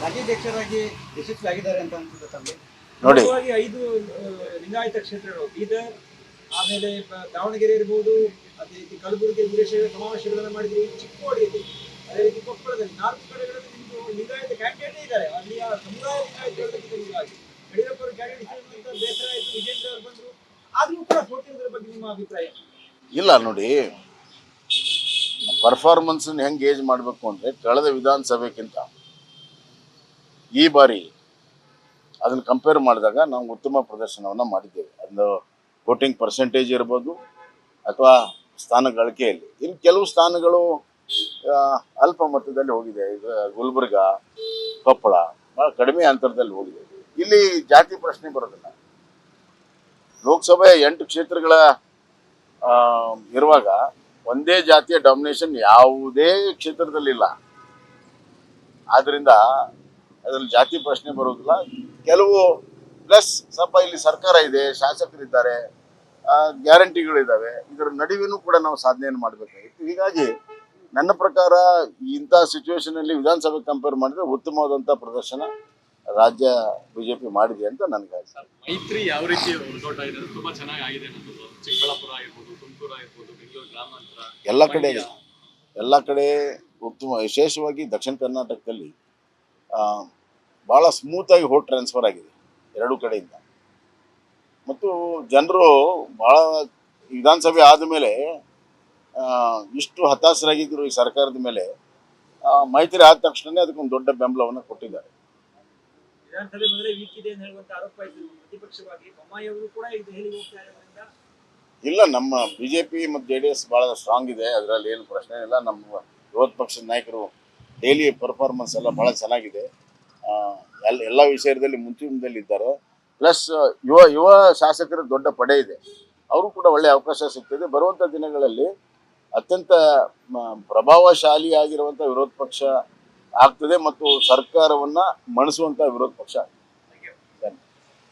ರಾಜ್ಯಾಧ್ಯಕ್ಷರಾಗಿ ಯಶಸ್ವಿ ಆಗಿದ್ದಾರೆ ಅಂತ ಅನ್ಸುತ್ತೆ ತಮಗೆ. ನೋಡಿ. ಐದು ಲಿಂಗಾಯತ ಕ್ಷೇತ್ರಗಳು. ಬೀದರ್ ಆಮೇಲೆ ದಾವಣಗೆರೆ ಇರ್ಬೋದು ಅದೇ ರೀತಿ ಕಲಬುರಗಿ ವೀರಶೈವ ಸಮಾವೇಶಗಳನ್ನ ಮಾಡಿದ್ರಿ ಚಿಕ್ಕೋಡಿ ಅದೇ ರೀತಿ ಕೊಪ್ಪಳದಲ್ಲಿ ನಾಲ್ಕು ಕಡೆಗಳಲ್ಲಿ ನಿಮ್ದು ಲಿಂಗಾಯತ ಕ್ಯಾಂಡಿಡೇಟ್ ಇದ್ದಾರೆ. ಅಲ್ಲಿಯ ಸಮುದಾಯ ಲಿಂಗಾಯತ ನಿಮಗಾಗಿ ಯಡಿಯೂರಪ್ಪ ಕ್ಯಾಂಡಿಡೇಟ್ ಬೇಸರ ಆಯಿತು ವಿಜೇಂದ್ರ ಅವರು ಬಂದರು. ಆದ್ರೂ ಕೂಡ ಸೋತಿರೋದ್ರ ಬಗ್ಗೆ ನಿಮ್ಮ ಅಭಿಪ್ರಾಯ ಇಲ್ಲ ನೋಡಿ ಪರ್ಫಾರ್ಮೆನ್ಸ್ ಹೆಂಗೆ ಏಜ್ ಮಾಡಬೇಕು ಅಂದರೆ ಕಳೆದ ವಿಧಾನಸಭೆಗಿಂತ ಈ ಬಾರಿ ಅದನ್ನು ಕಂಪೇರ್ ಮಾಡಿದಾಗ ನಾವು ಉತ್ತಮ ಪ್ರದರ್ಶನವನ್ನು ಮಾಡಿದ್ದೇವೆ. ಅದು ವೋಟಿಂಗ್ ಪರ್ಸೆಂಟೇಜ್ ಇರ್ಬೋದು ಅಥವಾ ಸ್ಥಾನ ಗಳಿಕೆಯಲ್ಲಿ. ಇನ್ನು ಕೆಲವು ಸ್ಥಾನಗಳು ಅಲ್ಪ ಮಟ್ಟದಲ್ಲಿ ಹೋಗಿದೆ. ಈಗ ಗುಲ್ಬರ್ಗ, ಕೊಪ್ಪಳ ಭಾಳ ಕಡಿಮೆ ಅಂತರದಲ್ಲಿ ಹೋಗಿದೆ. ಇಲ್ಲಿ ಜಾತಿ ಪ್ರಶ್ನೆ ಬರೋದಿಲ್ಲ. ಲೋಕಸಭೆ ಎಂಟು ಕ್ಷೇತ್ರಗಳ ಇರುವಾಗ ಒಂದೇ ಜಾತಿಯ ಡಾಮಿನೇಷನ್ ಯಾವುದೇ ಕ್ಷೇತ್ರದಲ್ಲಿಲ್ಲ. ಆದ್ರಿಂದ ಅದರಲ್ಲಿ ಜಾತಿ ಪ್ರಶ್ನೆ ಬರೋದಿಲ್ಲ ಕೆಲವು ಪ್ಲಸ್ ಸ್ವಲ್ಪ ಇಲ್ಲಿ ಸರ್ಕಾರ ಇದೆ, ಶಾಸಕರಿದ್ದಾರೆ ಗ್ಯಾರಂಟಿಗಳಿದ್ದಾವೆ. ಇದರ ನಡುವೆನೂ ಕೂಡ ನಾವು ಸಾಧನೆಯನ್ನು ಮಾಡಬೇಕಾಗಿತ್ತು ಹೀಗಾಗಿ ನನ್ನ ಪ್ರಕಾರ ಇಂಥ ಸಿಚುವೇಶನಲ್ಲಿ ವಿಧಾನಸಭೆ ಕಂಪೇರ್ ಮಾಡಿದ್ರೆ ಉತ್ತಮವಾದಂಥ ಪ್ರದರ್ಶನ ರಾಜ್ಯ ಬಿಜೆಪಿ ಮಾಡಿದೆ ಅಂತ ನನಗೆ ಮೈತ್ರಿ ಯಾವ ರೀತಿ ತುಂಬಾ ಚೆನ್ನಾಗಿ ಆಗಿದೆ ಚಿಕ್ಕಬಳ್ಳಾಪುರ ಆಗಿರ್ಬೋದು ತುಮಕೂರು ಆಗಿರ್ಬೋದು ಬೆಂಗಳೂರು ಗ್ರಾಮಾಂತರ ಎಲ್ಲ ಕಡೆ ಎಲ್ಲ ಕಡೆ ಉತ್ತಮ ವಿಶೇಷವಾಗಿ ದಕ್ಷಿಣ ಕರ್ನಾಟಕದಲ್ಲಿ ಭಾಳ ಸ್ಮೂತಾಗಿ ಹೋಟ್ ಟ್ರಾನ್ಸ್ಫರ್ ಆಗಿದೆ ಎರಡೂ ಕಡೆಯಿಂದ. ಮತ್ತು ಜನರು ಭಾಳ ವಿಧಾನಸಭೆ ಆದಮೇಲೆ ಇಷ್ಟು ಹತಾಶರಾಗಿದ್ದರು ಈ ಸರ್ಕಾರದ ಮೇಲೆ ಮೈತ್ರಿ ಆದ ತಕ್ಷಣವೇ ಅದಕ್ಕೊಂದು ದೊಡ್ಡ ಬೆಂಬಲವನ್ನು ಕೊಟ್ಟಿದ್ದಾರೆ. ವಿಧಾನಸಭೆ ಮೊದಲೇ ವೀಕ್ ಇದೆ ಅಂತ ಹೇಳುವಂತ ಆರೋಪ ಇತ್ತು ಪ್ರತಿಪಕ್ಷವಾಗಿ ಬೊಮ್ಮಾಯಿ ಅವರು ಕೂಡ ಇದು ಹೇಳಿ ಹೋಗ್ತಾ ಇರೋದ್ರಿಂದ ಇಲ್ಲ, ನಮ್ಮ ಬಿಜೆಪಿ ಮತ್ತು ಜೆ ಡಿ ಎಸ್ ಭಾಳ ಸ್ಟ್ರಾಂಗ್ ಇದೆ. ಅದರಲ್ಲಿ ಏನು ಪ್ರಶ್ನೆ ಇಲ್ಲ. ನಮ್ಮ ವಿರೋಧ ಪಕ್ಷದ ನಾಯಕರು ಡೈಲಿ ಪರ್ಫಾರ್ಮೆನ್ಸ್ ಎಲ್ಲ ಭಾಳ ಚೆನ್ನಾಗಿದೆ. ಎಲ್ಲ ಎಲ್ಲ ವಿಷಯದಲ್ಲಿ ಮುಂಚೂಣಿದಲ್ಲಿ ಇದ್ದಾರೆ. ಪ್ಲಸ್ ಯುವ ಯುವ ಶಾಸಕರ ದೊಡ್ಡ ಪಡೆ ಇದೆ. ಅವರು ಕೂಡ ಒಳ್ಳೆಯ ಅವಕಾಶ ಸಿಗ್ತದೆ. ಬರುವಂಥ ದಿನಗಳಲ್ಲಿ ಅತ್ಯಂತ ಪ್ರಭಾವಶಾಲಿಯಾಗಿರುವಂಥ ವಿರೋಧ ಪಕ್ಷ ಆಗ್ತದೆ ಮತ್ತು ಸರ್ಕಾರವನ್ನ ಮಣಿಸುವಂತ ವಿರೋಧ ಪಕ್ಷ